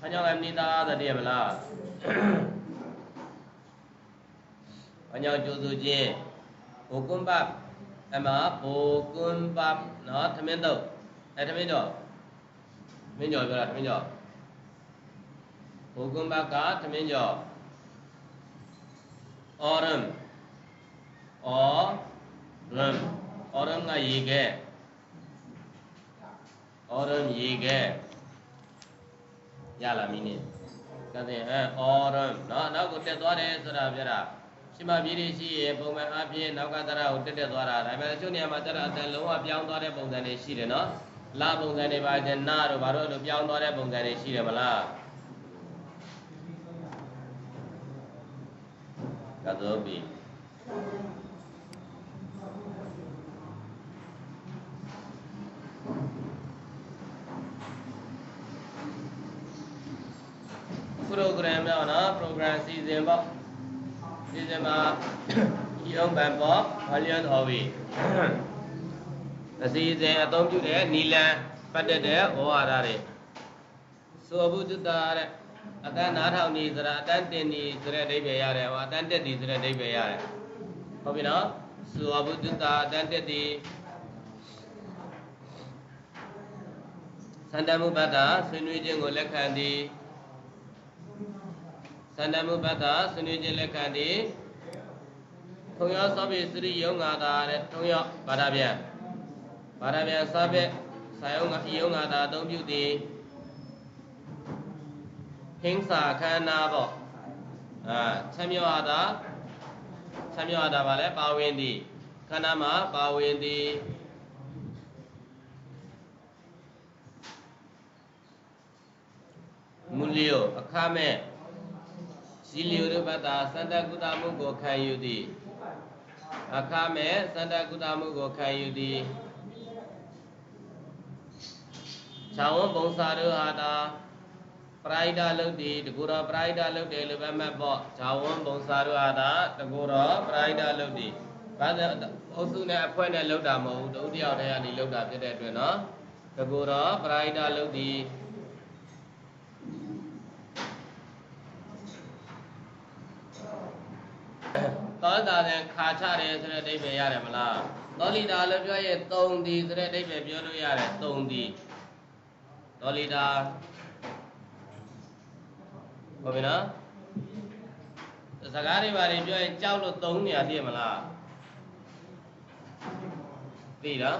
ဘာကြောင့်လဲမနိသာသတည်းမလားဘာကြောင့်ကြိုးစုခြင်းဘုကွန်းပတ်အမဘုကွန်းပတ်နော်သမင်းတော့အဲသမင်းတော့သမင်းကျော်ပြောတာသမင်းကျော်ဘုကွန်း ရလာမင်းနဲ့ကတဲ့အဲအော်ရမ်နော်နောက်ကိုတက်သွားတယ်ဆိုတာပြတာရှင်မပြည်တွေရှိရေပုံမှန်အပြင်နောက်ကတရကိုတက်တက်သွားတာဒါပေမဲ့သူ့နေရာမှာတရအတန်လုံးဝပြောင်းသွားတဲ့ပုံစံတွေရှိတယ်နော်လာပုံစံတွေပါကျနာတို့ဘာလို့အဲ့လိုပြောင်းသွားတဲ့ပုံစံတွေရှိတယ်မလားကသောပြီ program တော့နော် program season ပေါ့ season မှာ young ban ပေါ့ volume of it အစီအစဉ်အသုံးပြုတဲ့နီလန်ပတ်သက်တဲ့ဩဝါဒတွေဆိုအဘုဒ္ဓတာတဲ့အတန်းနားထောင်နေစရာအတန်းတင်နေဆိုတဲ့အဓိပ္ပာယ်ရတယ်ဟောအတန်းတက်နေဆိုတဲ့အဓိပ္ပာယ်ရတယ်ဟုတ်ပြီနော်ဆိုအဘုဒ္ဓတာအတန်းတက်နေစန္ဒမှုပတ္တာဆွေးနွေးခြင်းကိုလက်ခံသည် သန္တမုပ္ပတ္တဆွေးနွေးခြင်းလက်ခံသည်ထုံရောသောပိစရိယုံငါတာတဲ့ထုံရောဘာသာပြန်ဘာသာပြန်စာဘက်စာယုံငါယုံငါတာအသုံးပြုသည်ဟင်းစာခန္ဓာပေါ့အာချမ်းမြောတာချမ်းမြောတာဗာလဲပါဝင်သည်ခန္ဓာမှာပါဝင်သည်မူလျောအခမဲ့ စီလီယုရပတ္တာစန္ဒကုတမှုကိုခံယူသည်အခမဲ့စန္ဒကုတမှုကိုခံယူသည်ခြာဝံပုံစာရဟာတာပရိုက်တာလုတ်သည်တကူတော်ပရိုက်တာလုတ်တယ်လို့ပဲမှတ်ပေါ့ခြာဝံပုံစာရဟာတာတကူတော်ပရိုက်တာလုတ်သည်ဘာသာအုပ်စုနဲ့အဖွဲ့နဲ့လုတ်တာမဟုတ်ဘူးတဦးတယောက်တည်းကနေလုတ်တာဖြစ်တဲ့အတွက်နော်တကူတော်ပရိုက်တာလုတ် သည်သောတာတဲ့ခါချတယ်ဆိုတဲ့အဓိပ္ပာယ်ရတယ်မလားသောလီတာလို့ပြောရင်တုံဒီဆိုတဲ့အဓိပ္ပာယ်ပြောလို့ရတယ်တုံဒီသောလီတာဟုတ်ပြီနော်စကားတွေဘာတွေပြောရင်ကြောက်လို့တုံနေရသိရမလားသိတော့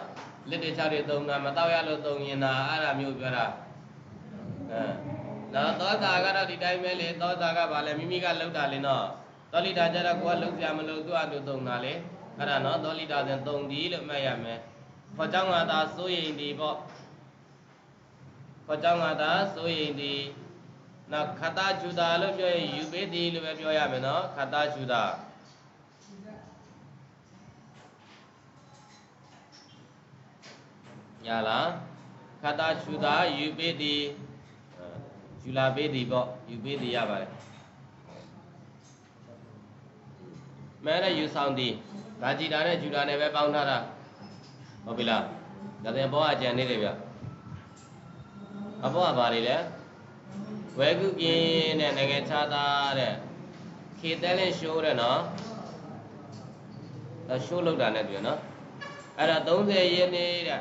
လက်တွေချောက်တွေတုံတာမတော့ရလို့တုံရင်တာအဲ့ဒါမျိုးပြောတာအဲနော်သောတာကတော့ဒီတိုင်းပဲလေသောတာကဘာလဲမိမိကလှုပ်တာလေနော် သောလိတာကျတော့ကိုကလှုပ်ကြမလို့သူ့အတူတုံတာလေအဲ့ဒါနော်သောလိတာဆိုတုံဒီလို့မှတ်ရမယ်ခေါ်เจ้าငါသာစိုးရင်ဒီပေါ့ခေါ်เจ้าငါသာစိုးရင်ဒီနောက်ခတချူတာလို့ပြောရင်ယူပေးသည်လို့ပဲပြောရမယ်နော်ခတချူတာရလားခတချူတာယူပေးသည်ယူလာပေးသည်ပေါ့ယူပေးသည်ရပါတယ် မဲတဲ့ယူဆောင်သည်ဒါကြည်တာနဲ့ဂျူတာနဲ့ပဲပေါင်းထားတာဟုတ်ပြီလားဒါပြန်ဘောအကြံနေတယ်ဗျအဘောကဘာတွေလဲဝဲကုကင်းတဲ့နိုင်ငံခြားသားတဲ့ခေတဲလင်းရှိုးတဲ့နော်ဒါရှိုးလောက်တာနဲ့ပြောနော်အဲ့ဒါ30ရက်နေတဲ့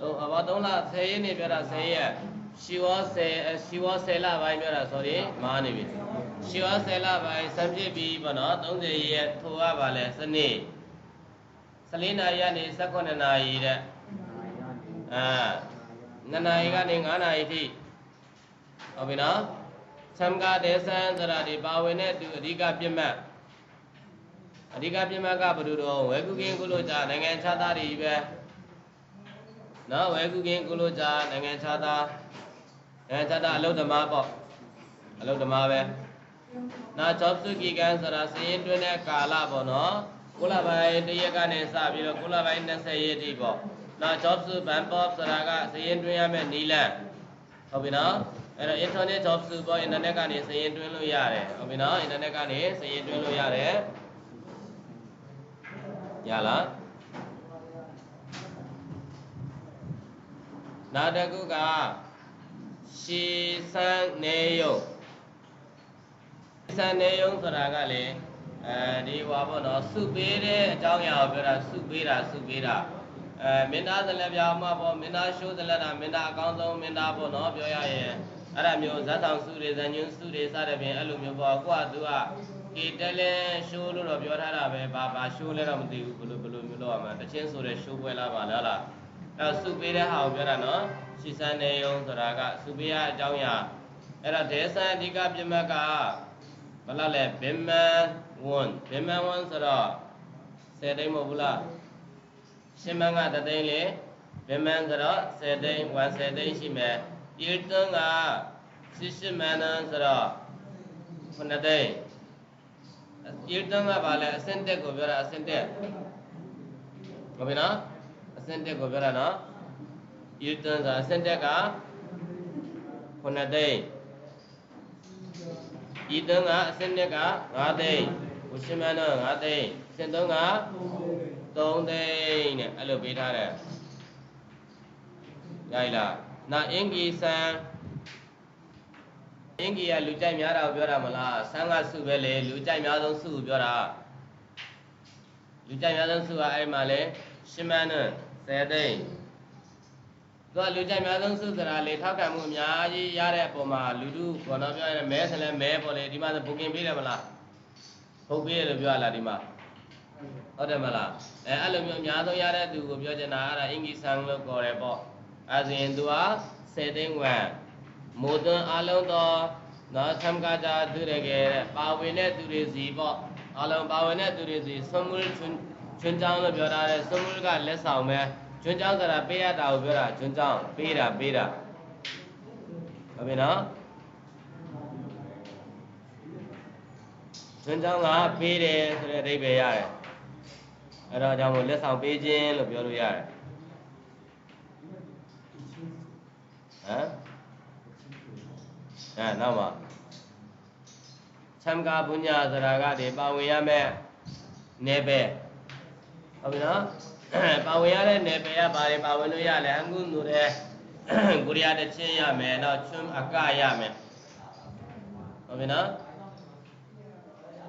ဟိုအဘော3လ10ရက်နေပြောတာ10ရက်ရှီဝါ10ရှီဝါ10လပိုင်းပြောတာ sorry မားနေပြီ ရှီဝါ10လပိုင်းစံပြစ်ပြီးပေါ့နော်30ရက်ထိုးရပါလဲစနေ့14နာရီကနေ18နာရီတဲ့အာ9နာရီကနေ9နာရီထိဟုတ်ပြီနော်သံဃာဒေသံဆိုတာဒီပါဝင်တဲ့သူအဓိကပြစ်မှတ်အဓိကပြစ်မှတ်ကဘယ်လိုတော့ဝဲကုကင်းကုလို့ကြာနိုင်ငံခြားသားတွေပဲနော်ဝဲကုကင်းကုလို့ကြာနိုင်ငံခြားသားနိုင်ငံခြားသားအလုဓမ္မပေါ့အလုဓမ္မပဲ နာချောစုကီကန်ဆိုတာစရင်တွင်းတဲ့ကာလပေါ့နော်ကုလပိုင်းတရက်ကနေစပြီးတော့ကုလပိုင်း20ရက်ထိပေါ့နာချောစုဘန်ပေါ့ဆိုတာကစရင်တွင်းရမယ့်နီလန်ဟုတ်ပြီနော်အဲ့တော့ internet job စုပေါ့ internet ကနေစရင်တွင်းလို့ရတယ်ဟုတ်ပြီနော် internet ကနေစရင်တွင်းလို့ရတယ်ရလားနောက်တစ်ခုကရှီစံနေယုံ စံနေယုံဆိုတာကလေအဲဒီဟွာပေါ့နော်စုပေးတဲ့အကြောင်းအရာကိုပြောတာစုပေးတာစုပေးတာအဲမင်းသားဇလက်ပြောင်းမှာပေါ့မင်းသားရှိုးဇလက်တာမင်းသားအကောင်းဆုံးမင်းသားပေါ့နော်ပြောရရင်အဲ့ဒါမျိုးဇတ်ဆောင်စုတွေဇန်ညွန်းစုတွေစတဲ့ပြင်အဲ့လိုမျိုးပေါ့ကိုကသူကကေတလဲရှိုးလို့တော့ပြောထားတာပဲဘာဘာရှိုးလဲတော့မသိဘူးဘယ်လိုဘယ်လိုမျိုးလို့ရမှာတချင်းဆိုတဲ့ရှိုးပွဲလားပါလားလားအဲ့စုပေးတဲ့ဟာကိုပြောတာနော်ရှီစံနေယုံဆိုတာကစုပေးရအကြောင်းအရာအဲ့တော့ဒေသံအဓိကပြမတ်က ဘယ်လောက်လဲဗင်မန်ဝွန်ဗင်မန်ဝွန်ဆိုတော့10တိမ့်မဟုတ်ဘူးလားရှင်မန်ကတသိန်းလေဗင်မန်ဆိုတော့10တိမ့်10တိမ့်ရှိမယ်ဤတွန်းက60မန်နန်ဆိုတော့9တိမ့်ဤတွန်းကဘာလဲအစင်တက်ကိုပြောတာအစင်တက်ဟုတ်ပြီနော်အစင်တက်ကိုပြောတာနော်ဤတွန်းဆိုအစင်တက်က9တိမ့် ဤတွန်းကအစင်တက်က9တိမ့်ကိုရှင်းမန်းတော့9တိမ့်စင်သုံးက3တိမ့်နဲ့အဲ့လိုပေးထားတယ်ရည်လားနာအင်္ဂီဆန်အင်္ဂီကလူကြိုက်များတာကိုပြောတာမလားဆန်းကစုပဲလေလူကြိုက်များဆုံးစုကိုပြောတာလူကြိုက်များဆုံးစုကအဲ့မှာလေရှင်းမန်းနဲ့10တိမ့် သူကလူကြိုက်များဆုံးစုဆိုတာလေထောက်ခံမှုအများကြီးရတဲ့အပေါ်မှာလူတို့ဘောနော်ပြောရင်မဲဆလဲမဲပေါ်လေဒီမှာဆိုဘုကင်ပေးတယ်မလားဘုတ်ပေးတယ်လို့ပြောရလားဒီမှာဟုတ်တယ်မလားအဲအဲ့လိုမျိုးအများဆုံးရတဲ့သူကိုပြောချင်တာအဲ့ဒါအင်္ဂိဆန်လို့ခေါ်တယ်ပေါ့အဲဆိုရင်သူက10သိန်းဝမ်မိုးသွန်းအလုံးသောနော်သံဃာကြသူရကဲပါဝင်တဲ့သူတွေစီပေါ့အလုံးပါဝင်တဲ့သူတွေစီဆွန်မှုချွန်းချွန်းချောင်းလို့ပြောတာလေဆွန်မှုကလက်ဆောင်ပဲ ချွန်းချောင်းဆိုတာပေးရတာကိုပြောတာချွန်းချောင်းပေးတာပေးတာဟုတ်ပြီနော်ချွန်းချောင်းကပေးတယ်ဆိုတဲ့အဓိပ္ပာယ်ရတယ်အဲ့တော့ကြောင့်မို့လက်ဆောင်ပေးခြင်းလို့ပြောလို့ရတယ်ဟမ်အဲနောက်မှာချမ်ကာပုညာဆိုတာကဒီပါဝင်ရမယ်နေပဲဟုတ်ပြီနော် ပါဝင်ရတဲ့နေပဲကဘာတွေပါဝင်လို့ရလဲအငုနုတဲ့ကိုရီးယားတစ်ချင်းရမယ်နောက်ချွန်းအကရမယ်ဟုတ်ပြီနော်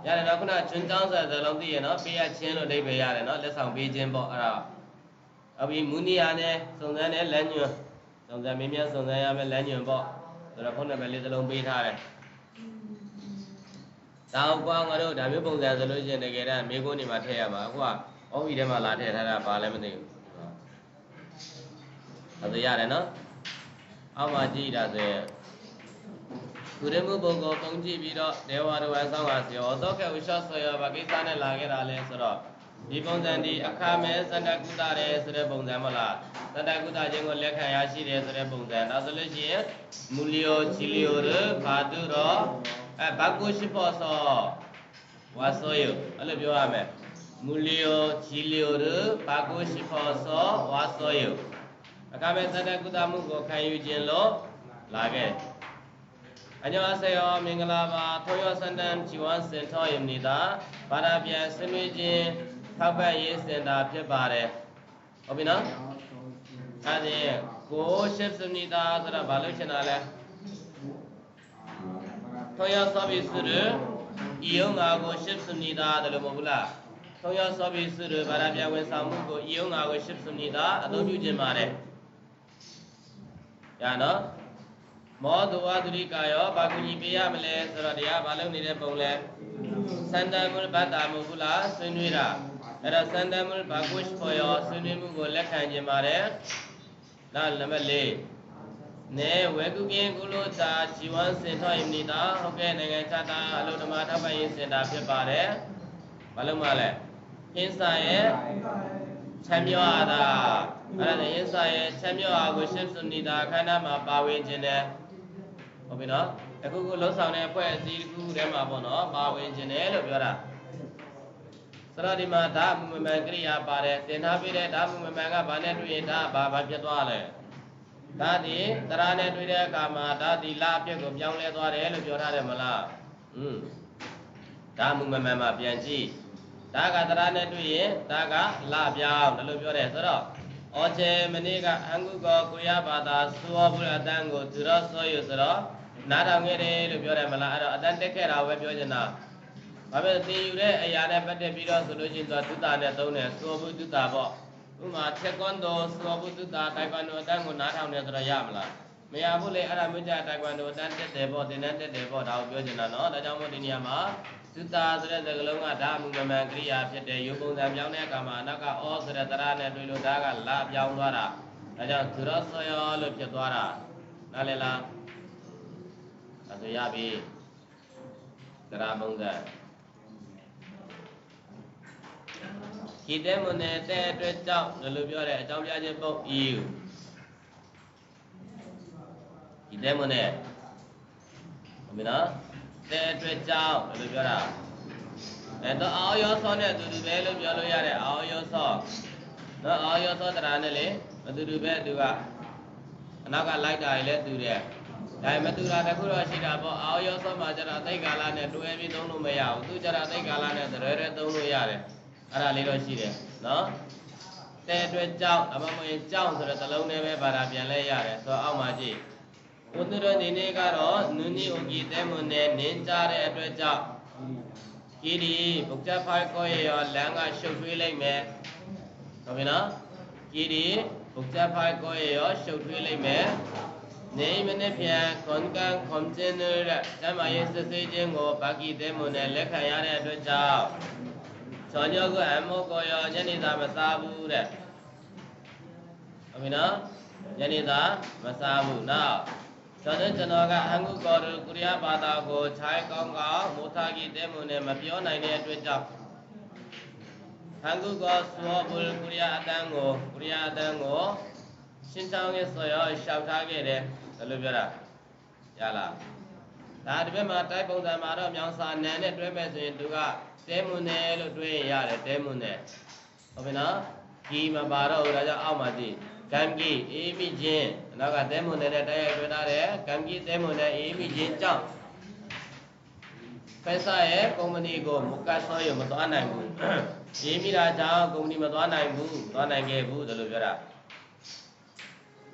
ရတယ်နော်ခုနချွန်းချောင်းဆိုတဲ့လုံးသိရနော်ပေးရချင်းလို့အဓိပ္ပာယ်ရတယ်နော်လက်ဆောင်ပေးခြင်းပေါ့အဲ့ဒါဟုတ်ပြီမူနီယာနဲ့စုံစမ်းတဲ့လမ်းညွှန်စုံစမ်းမင်းများစုံစမ်းရမယ်လမ်းညွှန်ပေါ့ဆိုတော့ဖုန်းနံပါတ်လေးတစ်လုံးပေးထားတယ်တောင်ကွာငါတို့ဒါမျိုးပုံစံဆိုလို့ရှိရင်တကယ်တမ်းမိကုန်းနေမှာထည့်ရမှာအခုက အော်ဒီထဲမှာလာထည့်ထားတာဘာလဲမသိဘူးဟုတ်တယ်ရတယ်နော်အောက်မှာကြည့်တာဆိုရင်သူရမှုပုံကိုပုံကြည့်ပြီးတော့ဒေဝရဝဆောင်းပါစီရောသောကေဝိရှောဆွေရောဗကိစ္စနဲ့လာခဲ့တာလဲဆိုတော့ဒီပုံစံဒီအခါမဲစန္ဒကုတရဲဆိုတဲ့ပုံစံမလားစန္ဒကုတခြင်းကိုလက်ခံရရှိတယ်ဆိုတဲ့ပုံစံဒါဆိုလို့ရှိရင်မူလီယိုချီလီယိုရဘာတုရောအဲဘကုရှိဖို့ဆိုဝါဆိုယအဲ့လိုပြောရမယ် မူလီယိုချီလီယိုရဘကုရှိဖို့ဆိုဝါဆိုယအခါမဲစန္ဒကုတမှုကိုခံယူခြင်းလို့လာခဲ့အညောအစေယောမင်္ဂလာပါထောယောစန္ဒန်ជីဝစင်ထောယမနေတာဘာသာပြန်ဆွေးနွေးခြင်းထောက်ပံ့ရေးစင်တာဖြစ်ပါတယ်ဟုတ်ပြီနော်အဲဒီကိုရှိစနေတာဆိုတာဘာလို့ရှင်းတာလဲထောယောဆောဘိ စုရဤယုံငါကိုရှိစနေတာတယ်လို့မဟုတ်ဘူးလားထောယောဆောဘိစုရဘာသာပြန်ဝန်ဆောင်မှုကိုဤယုံငါကိုရှိစနေတာအသုံးပြုခြင်းပါတယ်ရနော်မောဒဝဒုရိကာယောဘာကူကြီးပေးရမလဲဆိုတော့တရားဘာလုပ်နေတဲ့ပုံလဲစန္ဒမုလဘတ္တာမဟုတ်ဘူးလားဆွေးနွေးတာအဲ့တော့စန္ဒမုလဘာကုရှ်ပေါ်ရောဆွေးနွေးမှုကိုလက်ခံခြင်းပါတယ်နောက်နံပါတ်၄နေဝေကုကင်းကုလိုတာជីဝစင်ထောယမနေတာဟုတ်ကဲ့နိုင်ငံခြားသားအလုဓမ္မထောက်ပံ့ရေးစင်တာဖြစ်ပါတယ်ဘာလို့မလဲ ဟင်းစာရဲ့ချမ်းမြောအားတာအဲ့ဒါဟင်းစာရဲ့ချမ်းမြောအားကိုရှင်းစွနေတာခန္ဓာမှာပါဝင်ခြင်းတယ်ဟုတ်ပြီနော်အခုခုလှုပ်ဆောင်တဲ့အဖွဲ့အစည်းတစ်ခုထဲမှာပေါ့နော်ပါဝင်ခြင်းတယ်လို့ပြောတာဆိုတော့ဒီမှာဓာတ်မမန်ကရိယာပါတယ်သင်ထားပေးတဲ့ဓာတ်မမန်ကဘာနဲ့တွေ့ရင်ဓာတ်ဘာဘာဖြစ်သွားလဲဓာတ်ဒီတရာနဲ့တွေ့တဲ့အခါမှာဓာတ်ဒီလအပြည့်ကိုပြောင်းလဲသွားတယ်လို့ပြောထားတယ်မလားอืมဓာတ်မမန်မှာပြန်ကြည့် ဓာတ်ကတရာနဲ့တွေ့ရင်ဓာတ်ကလပြောင်းတယ်လို့ပြောတယ်ဆိုတော့ဩချေမနေ့ကအင်္ဂုကောကိုရဘာသာသောဘုရားအတန်းကိုသူတော်ဆောယူဆိုတော့နားထောင်ခဲ့တယ်လို့ပြောတယ်မလားအဲ့တော့အတန်းတက်ခဲ့တာပဲပြောချင်တာဘာဖြစ်သင်ယူတဲ့အရာနဲ့ပတ်သက်ပြီးတော့ဆိုလို့ရှိရင်သူကသုတာနဲ့သုံးတယ်သောဘုသုတာပေါ့ဥမာတက်ကွန်ဒိုသောဘုသုတာတိုင်ကွန်ဒိုအတန်းကိုနားထောင်တယ်ဆိုတော့ရမလားမရဘူးလေအဲ့ဒါမျိုးကြတိုင်ကွန်ဒိုအတန်းတက်တယ်ပေါ့သင်တန်းတက်တယ်ပေါ့ဒါကိုပြောချင်တာနော်ဒါကြောင့်မို့ဒီနေရာမှာ သုတာဆိုတဲ့စကားလုံးကဒါအမှုမမှန်ကရိယာဖြစ်တယ်ရုပ်ပုံစံပြောင်းတဲ့အခါမှာအနောက်ကဩဆိုတဲ့တရားနဲ့တွေ့လို့ဒါကလာပြောင်းသွားတာဒါကြောင့်သူရဆောယောလို့ဖြစ်သွားတာနားလည်လားဒါဆိုရပြီတရားပုံစံဒီတဲ့မနဲ့တဲ့အတွက်ကြောင့်လို့ပြောတဲ့အကြောင်းပြခြင်းပုတ်ဤဒီတဲ့မနဲ့ဟုတ်ပြီနော် တဲ့အတွက်ကြောင့်လို့ပြောတာအဲတော့အာယောဆောနဲ့အတူတူပဲလို့ပြောလို့ရတယ်အာယောဆောနော်အာယောသောတရားနဲ့လေအတူတူပဲသူကအနောက်ကလိုက်တာလည်းတူတယ်ဒါပေမဲ့တူတာတစ်ခုတော့ရှိတာပေါ့အာယောသောမှာကျတော့အသိကာလနဲ့တွဲပြီးသုံးလို့မရဘူးသူကျတော့အသိကာလနဲ့တရဲရဲသုံးလို့ရတယ်အဲ့ဒါလေးတော့ရှိတယ်နော်တဲ့အတွက်ကြောင့်အမမရင်ကြောင့်ဆိုတဲ့သလုံးနဲ့ပဲပါတာပြန်လဲရတယ်ဆိုတော့အောက်မှာကြည့် ဘုသူတော်ဒီနေ့ကတော့နုနိဥဂီတဲမွန်နဲ့နင်းကြတဲ့အတွက်ကြောင့်ဒီဒီဘုရားဖိုင်ကိုရရောလမ်းကရှုပ်ထွေးလိုက်မယ်ဟုတ်ပြီနော်ဒီဒီဘုရားဖိုင်ကိုရရောရှုပ်ထွေးလိုက်မယ်နေမနေ့ပြန်ခွန်ကန်ခွန်ကျင်းတဲ့ဓမ္မရေးစစ်ဆေးခြင်းကိုဘာကီတဲမွန်နဲ့လက်ခံရတဲ့အတွက်ကြောင့်ချောညောကအမောကိုရောညနေသာမစားဘူးတဲ့ဟုတ်ပြီနော်ညနေသာမစားဘူးနောက် ကျွန်တော်ကျွန်တော်ကအင်္ဂုကောရကုရိယဘာသာကိုခြိုင်းကောင်းကောင်းမိုးသားကြီးတဲမွန်နဲ့မပြောနိုင်တဲ့အတွက်ကြောင့်အင်္ဂုကောသောဘုလကုရိယအတန်းကိုကုရိယအတန်းကိုရှင်းချောင်းရဲ့ဆိုရောရှောက်ထားခဲ့တယ်ဘယ်လိုပြောတာရလားဒါဒီဘက်မှာတိုက်ပုံစံမှာတော့မြောင်စာနန်နဲ့တွဲမဲ့ဆိုရင်သူကတဲမွန်နဲ့လို့တွဲရင်ရတယ်တဲမွန်နဲ့ဟုတ်ပြီနော်ဒီမှာပါတော့ဒါကြောင့်အောက်မှာကြည့် ကံကြီးအေးမိခြင်းနောက်ကတဲမွန်နဲ့တိုက်ရိုက်တွဲထားတယ်ကံကြီးတဲမွန်နဲ့အေးမိခြင်းကြောင့်ဖက်ဆာရဲ့ကုမ္ပဏီကိုမကတ်ဆောရမသွားနိုင်ဘူးအေးမိတာကြောင့်ကုမ္ပဏီမသွားနိုင်ဘူးသွားနိုင်ခဲ့ဘူးဒါလိုပြောတာ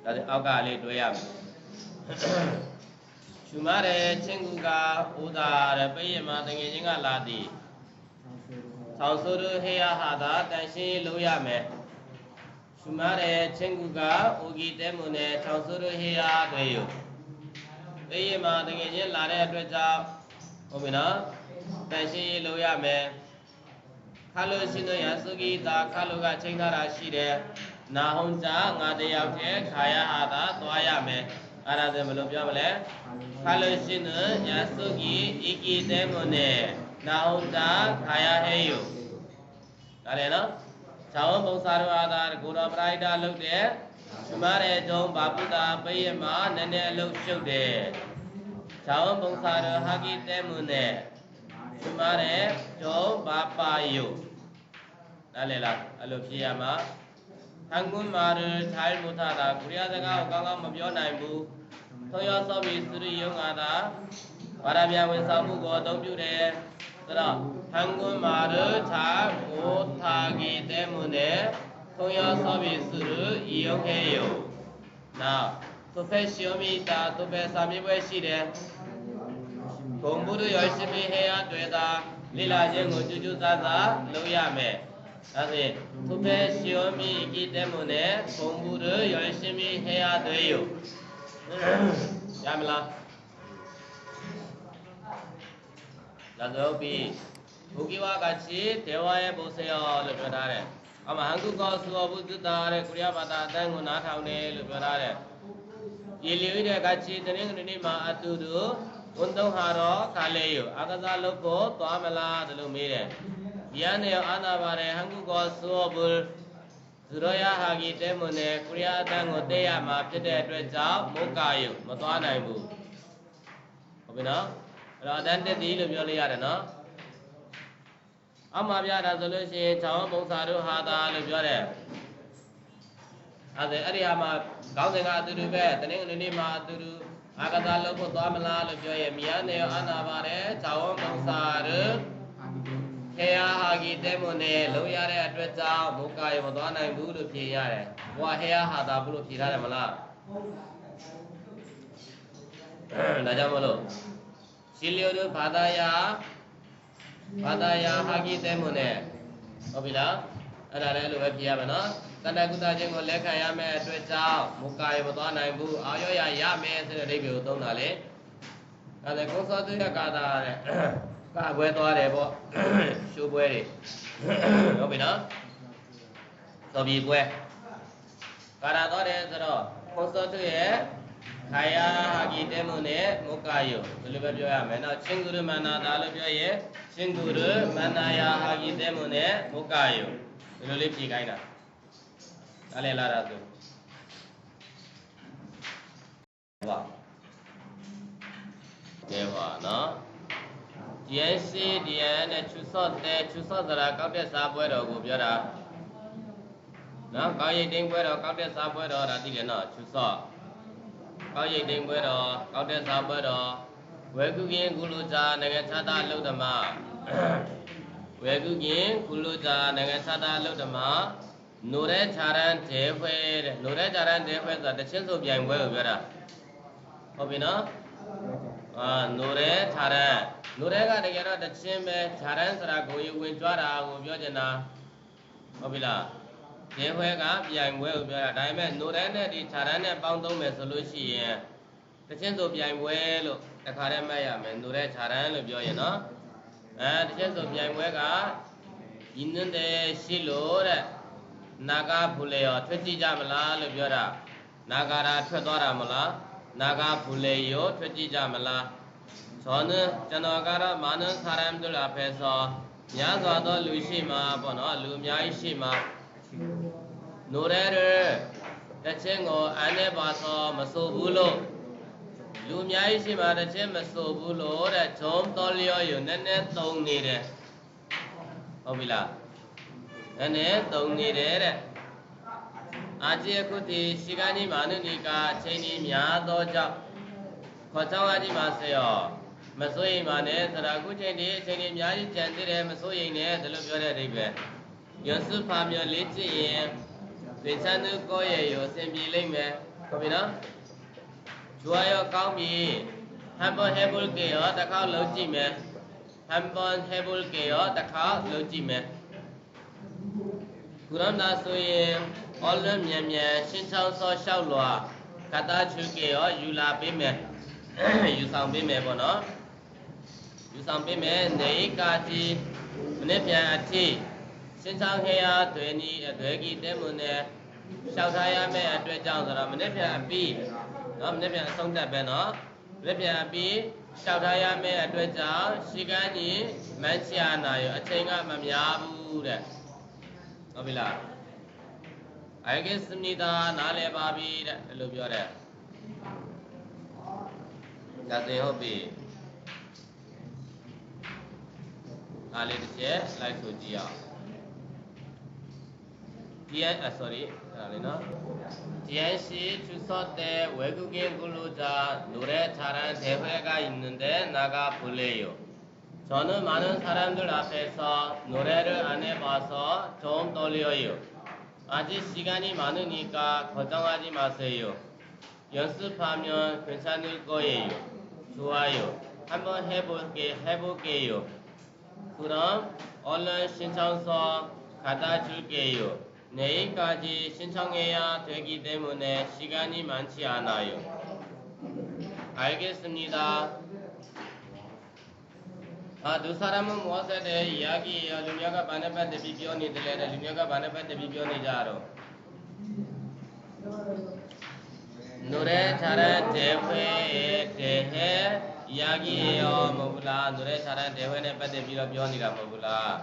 ဒါအောက်ကလေးတွဲရမယ်ရှုမတဲ့ချင်းကူကဥဒါရပိယမတငယ်ချင်းကလာသည်ဆောင်းဆိုရဟေယဟာတာတန်ရှင်းလို့ရမယ် ရှုမတဲ့ချင်းကူကဥဂီတဲမွန်နဲ့ဆောင်းဆိုရဟေယတွေယပိယမတငယ်ချင်းလာတဲ့အတွက်ကြောင့်ဟုတ်ပြီနော်တန်ရှင်းလို့ရမယ်ခါလို့ရှိလို့ရသုဂီတာခါလို့ကချိန်ထားတာရှိတယ်နာဟုံကြငါတယောက်တည်းခါရဟာတာသွားရမယ်အဲ့ဒါဆိုဘယ်လိုပြောမလဲခါလို့ရှိလို့ရသုဂီဣကိတဲမွန်နဲ့နာဟုံကြခါရဟဲယုဒါလည်းနော် ဇာဝပုံစာရဝါသာကိုတော်ပရိုက်တာလုပ်တဲ့သမားရဲ့တုံးဘာပုတာပိယမနည်းနည်းအလုပ်ရှုပ်တယ်ဇာဝပုံစာရဟာကိတဲမွန်နဲ့သမားရဲ့တုံးဘာပါယုနားလည်လားအဲ့လိုဖြစ်ရမှာဟန်ကွန်းမာရထိုင်မူထတာကိုရီးယားစကားကိုကောင်းကောင်းမပြောနိုင်ဘူးထောရောစောပြီးစရိယုံငါသာဘာရပြန်ဝင်ဆောင်မှုကိုအသုံးပြုတယ် ဆိုတော့ဟန်ကွန်းမာရထာကိုထာဂီတဲမွန်နဲ့ထောရောစောပြီးစရိယုံခဲယုံနောက်သူဖက်ရှောမီတာသူဖက်စာမေးပွဲရှိတယ်ဘုံဘုရရောရှိမီဟေယတွေ့တာလိလာခြင်းကိုကြွကြွသားသားလုပ်ရမယ်ဒါဆိုရင်သူပဲရှောမီကိတဲမုန်နဲ့ဘုံဘူးရရရှိမီဟေ လားလာတော့ပြီဘုကိဝါကချီဒေဝရဲ့ဘုဆေယောလို့ပြောထားတယ်အမဟန်ကုကောသောဘုဒ္ဓတာတဲ့ကုရိယဘာသာအတန်းကိုနားထောင်တယ်လို့ပြောထားတယ်ရေလီဝိတဲ့ကချီတနင်္ဂနွေနေ့မှာအတူတူဝန်တုံဟာတော့ခါလေယအာကစားလုပ်ဖို့သွားမလားဒါလို့မေးတယ်ယန္နေအာနာပါရေဟန်ကုကောသောဘုဇရယဟာဂီတဲမွန်နဲ့ကုရိယအတန်းကိုတဲရမှာဖြစ်တဲ့အတွက်ကြောင့်မုကာယုမသွားနိုင်ဘူးဟုတ်ပြီနော် အဲ့တော့အတန်းတက်သည်လို့ပြောလို့ရတယ်နော်အမှပြတာဆိုလို့ရှိရင်ခြောင်းပုံစာတို့ဟာတာလို့ပြောတယ်အဲ့ဒါအဲ့ဒီဟာမှာခေါင်းစဉ်ကအတူတူပဲတနင်္ဂနွေနေ့မှာအတူတူအာကစားလုပ်ဖို့သွားမလားလို့ပြောရင်မြားနေအာနာပါရေခြောင်းပုံစာတို့ဟခေယဟာဂီတဲမွန်နဲ့လုံရတဲ့အတွက်ကြောင့်မုကာယမသွားနိုင်ဘူးလို့ဖြေရတယ်ဘွာဟေယဟာတာဘူးလို့ဖြေထားတယ်မလားဒါကြောင့်မလို့ စီလျိုတို့ဘာသာယာဘာသာယာဟာဂီတဲမွန်နဲ့ဟုတ်ပြီလားအဲ့ဒါလည်းအဲ့လိုပဲဖြေရမယ်နော်တဏ္ဍကုသခြင်းကိုလက်ခံရမယ့်အတွက်ကြောင့်မုကာယမသွားနိုင်ဘူးအာရောရရမယ်ဆိုတဲ့အဓိပ္ပာယ်ကိုသုံးတာလေအဲ့ဒါကုသတုရကာတာတဲ့ကပွဲသွားတယ်ပေါ့ရှိုးပွဲတွေဟုတ်ပြီနော်သော်ပြီပွဲကာရာသွားတယ်ဆိုတော့ကုသတုရဲ့ ခာယာဟာဂီတဲမုန်နဲ့မုကာယဒီလိုပဲပြောရမယ်နော်ချင်းဂုရမန္နာဒါလို့ပြောရင်ချင်းဂုရမန္နာယာဟာဂီတဲမုန်နဲ့မုကာယဒီလိုလေးဖြေခိုင်းတာဒါလည်းလာတာဆိုဟုတ်ကဲပါနော်ဒီအစီဒီအနဲ့ချူစော့တဲ့ချူစော့စရာကောက်တဲ့စားပွဲတော်ကိုပြောတာနော်ကောက်ရိတ်တိန်ပွဲတော်ကောက်တဲ့စားပွဲတော်ဒါသိတယ်နော်ချူစော့ ကောက်ရိတ်တိန်ပွဲတော်ကောက်တဲ့စားပွဲတော်ဝေကုကင်းကုလူဇာနိုင်ငံခြားသားအလုဒ္ဓမဝေကုကင်းကုလူဇာနိုင်ငံခြားသားအလုဒ္ဓမနိုရဲခြာရန်ဒေခွဲတဲ့နိုရဲခြာရန်ဒေခွဲဆိုတာတချင်းစုပြိုင်ပွဲကိုပြောတာဟုတ်ပြီနော်အာနိုရဲခြာရန်နိုရဲကတကယ်တော့တချင်းပဲခြာရန်ဆိုတာကိုယ်ယူဝင်ကြွားတာကိုပြောချင်တာဟုတ်ပြီလား ဒေခွဲကပြိုင်ပွဲကိုပြောတာဒါပေမဲ့နိုရဲနဲ့ဒီခြာရန်နဲ့ပေါင်းသုံးမယ်ဆိုလို့ရှိရင်တချင်းစုပြိုင်ပွဲလို့တခါတည်းမှတ်ရမယ်နိုရဲခြာရန်လို့ပြောရင်နော်အဲတချင်းစုပြိုင်ပွဲကယင်းတဲ့ရှိလို့တဲ့နာဂဖူလေရောထွက်ကြည့်ကြမလားလို့ပြောတာနာဂရာထွက်သွားတာမလားနာဂဖူလေရောထွက်ကြည့်ကြမလားသောနကျွန်တော်ကတော့မာနဆာရမ်တို့လာဖဲဆိုများစွာသောလူရှိမှာပေါ့နော်လူအများကြီးရှိမှာ နိုရဲရတချင်းကိုအန်နဲ့ပါသောမဆိုဘူးလို့လူအများကြီးရှိမှာတချင်းမဆိုဘူးလို့တဲ့ဂျုံတော်လျော်ယူနည်းနည်းသုံးနေတယ်ဟုတ်ပြီလားနည်းနည်းသုံးနေတယ်တဲ့အာจิအခုဒီရှိကကြီးမာနုနိကအချိန်ကြီးများသောကြောင့်ခေါ်ချောင်းအကြီးမှာဆေရောမစိုးရိမ်ပါနဲ့သရအခုချိန်ဒီအချိန်ကြီးအများကြီးကြံသေးတယ်မစိုးရိမ်နဲ့ဒါလို့ပြောတဲ့အဓိပ္ပာယ်ယွန်စုဖာမြော်လေးကြည့်ရင် သေချမ်းသူကိုယ့်ရဲ့ရောအစဉ်ပြေလိမ့်မယ်ဟုတ်ပြီနော်ကျွာရောကောင်းပြီဟမ်ပေါ်ဟေဘူလ်ကေရောတစ်ခါလုံးကြည့်မယ်ဟမ်ပေါ်ဟေဘူလ်ကေရောတစ်ခါလုံးကြည့်မယ်ကုရမ်းသာဆိုရင်အော်လွန်မြန်မြန်ရှင်းချောင်းစောလျှောက်လွာကတာချူကေရောယူလာပေးမယ်ယူဆောင်ပေးမယ်ပေါ့နော်ယူဆောင်ပေးမယ်နေကာကြီးမနေ့ပြန်အထိရှင်းချောင်းခေယသွေနီအသွေကြီးတဲမွန်နဲ့ လျှောက်ထားရမယ့်အတွက်ကြောင့်ဆိုတော့မနေ့ပြန်အပြီးနော်မနေ့ပြန်အဆုံးသက်ပဲနော်မနေ့ပြန်အပြီးလျှောက်ထားရမယ့်အတွက်ကြောင့်ရှိကန်းကြီးမန်းချာနာရောအချိန်ကမများဘူးတဲ့ဟုတ်ပြီလားအိုင်ကစ္စမိတာနားလည်ပါပြီတဲ့ဒီလိုပြောတဲ့ဇာတင်ဟုတ်ပြီအားလေးတစ်ချက်လိုက်ဆိုကြည့်အောင် GN uh, sorry အဲ့ဒါလေးနော် GN ရှိချူစော့တဲ့ဝေကုကင်းကုလူဇာလူရဲခြာရန်ဒေဖေကယင်းတဲ့နာဂဖူလေယောဇောနမာနန်ဆာရန်ဒလာဖေသောနူရဲရအနေပါသောဂျုံတော်လျောယောအာจิစီကနီမာနုနီကာခေါ်ကြောင်းအာจิမာစေယောယွန်စုဖာမြောခွင်ချန်နုကိုယေယောဇူအာယောဟမ်ဘဟေဘုကေဟေဘုကေယောကု ရံအောလန်ရှင်ချောင်းသောခတာချူကေယောနေကာကြီးရှင်ချောင်းငယ်ရာတွေ့ကြည်တဲ့မုန်နဲ့ရှိကနီမန်ချီအာနာယောအိုင်ကေစနီတာအာဒုစာရမမောဆက်တဲ့ယာဂီလူမျိုးကဘာနဲ့ပတ်သက်ပြီးပြောနေတယ်လေလူမျိုးကဘာနဲ့ပတ်သက်ပြီးပြောနေကြတော့နုရဲခြာရတေဖေတေဟေယာဂီယောမဟုတ်ဘူးလား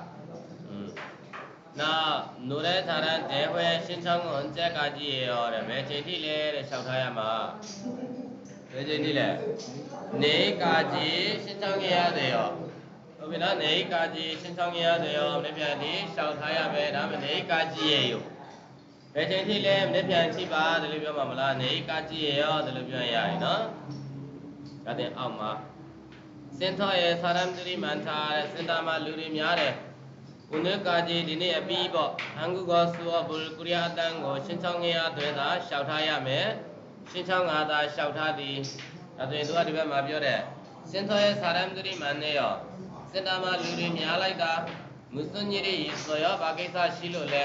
နောက်နုရဲခြာရတေဖေရှင်းချောင်းကိုအကျက်ကကြည့်ရောတဲ့ဘယ်ချိန်ထိလဲတဲ့လျှောက်ထားရမှာဘယ်ချိန်ထိလဲနေကာကြီးရှင်းချောင်းကြရတယ်ရောဟုတ်ပြီနော်နေကာကြီးရှင်းချောင်းကြရတယ်ရောမနေ့ပြန်ဒီလျှောက်ထားရမယ်ဒါမှနေကာကြီးရေရောဘယ်ချိန်ထိလဲမနေ့ပြန်ချိပါတယ်လို့ပြောမှာမလားနေကာကြီးရေရောတယ်လို့ပြောရရင်နော်ဒါတင်အောက်မှာစင်ထောရဲ့သာရမ်တရီမန်ထာတဲ့စင်တာမှာလူတွေများတယ် ဝနကာကြီးဒီနေ့အပြီးပေါ့ဟန်ကူကဆူအဘူလ်ကုရီယာတန်ကိုရှင်းချောင်းငရသွဲသာရှောက်ထားရမယ်ရှင်းချောင်းငါသာရှောက်ထားသည်ဒါဆိုရင်သူကဒီဘက်မှာပြောတဲ့စင်သောရဲ့စာရမ်ဒရီမန်နဲ့ရောစင်တာမှာလူတွေများလိုက်တာမွတ်စလင်တွေရေဆိုရောဘာကိစ္စရှိလို့လဲ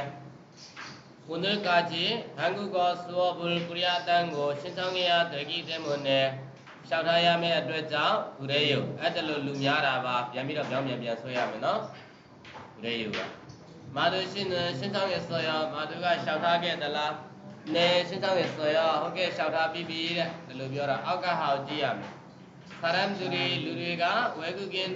ဝနကာကြီးဟန်ကူကဆူအဘူလ်ကုရီယာတန်ကိုရှင်းချောင်းငရဒဂီတဲ့မွန်နဲ့ရှောက်ထားရမယ့်အတွက်ကြောင့်ဂူရဲယုအဲ့ဒါလိုလူများတာပါပြန်ပြီးတော့ပြောင်းပြန်ပြန်ဆွဲရမယ်နော် လေးယူပါမာသူရှင်ရှင်ဆောင်ရဲ့ဆော်ရမာသူကရှောက်ထားခဲ့သလားနေရှင်ဆောင်ရဲ့ဆော်ရဟုတ်ကဲ့ရှောက်ထားပြီးပြီတဲ့ဒီလိုပြောတာအောက်ကဟာကိုကြည့်ရမယ်ခရမ်သူတွေလူတွေကဝဲကုကင်း